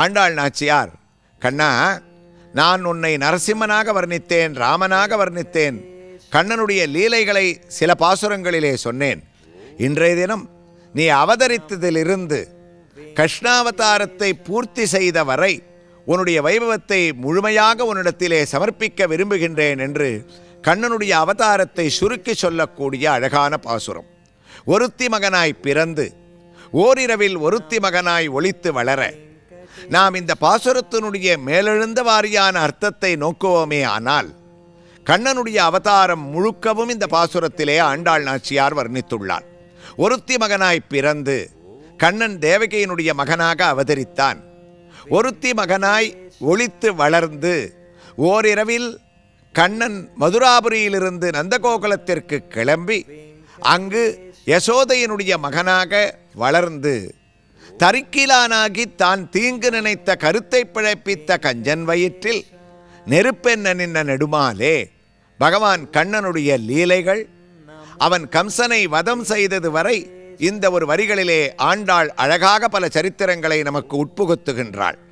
ஆண்டாள் நாச்சியார் கண்ணா நான் உன்னை நரசிம்மனாக வர்ணித்தேன் ராமனாக வர்ணித்தேன். கண்ணனுடைய லீலைகளை சில பாசுரங்களிலே சொன்னேன். இன்றைய தினம் நீ அவதரித்ததிலிருந்து கிருஷ்ணாவதாரத்தை பூர்த்தி செய்த வரை உன்னுடைய வைபவத்தை முழுமையாக உன்னிடத்திலே சமர்ப்பிக்க விரும்புகின்றேன் என்று கண்ணனுடைய அவதாரத்தை சுருக்கி சொல்லக்கூடிய அழகான பாசுரம். ஒருத்தி மகனாய் பிறந்து ஓரிரவில் ஒருத்தி மகனாய் ஒழித்து வளர நாம் இந்த பாசுரத்தினுடைய மேலெழுந்த வாரியான அர்த்தத்தை நோக்குவோமே ஆனால் கண்ணனுடைய அவதாரம் முழுக்கவும் இந்த பாசுரத்திலே ஆண்டாள் நாச்சியார் வர்ணித்துள்ளார். ஒருத்தி மகனாய் பிறந்து கண்ணன் தேவகையினுடைய மகனாக அவதரித்தான். ஒருத்தி மகனாய் ஒளித்து வளர்ந்து ஓரிரவில் கண்ணன் மதுராபுரியிலிருந்து நந்தகோகுலத்திற்கு கிளம்பி அங்கு யசோதையினுடைய மகனாக வளர்ந்து தரிக்கிலானாகி தான் தீங்கு நினைத்த கருத்தை பிழைப்பித்த கஞ்சன் வயிற்றில். நெருப்பென்ன நின்ன நெடுமாலே பகவான் கண்ணனுடைய லீலைகள். அவன் கம்சனை வதம் செய்தது வரை இந்த ஒரு வரிகளிலே ஆண்டாள் அழகாக பல சரித்திரங்களை நமக்கு உட்புகுத்துகின்றாள்.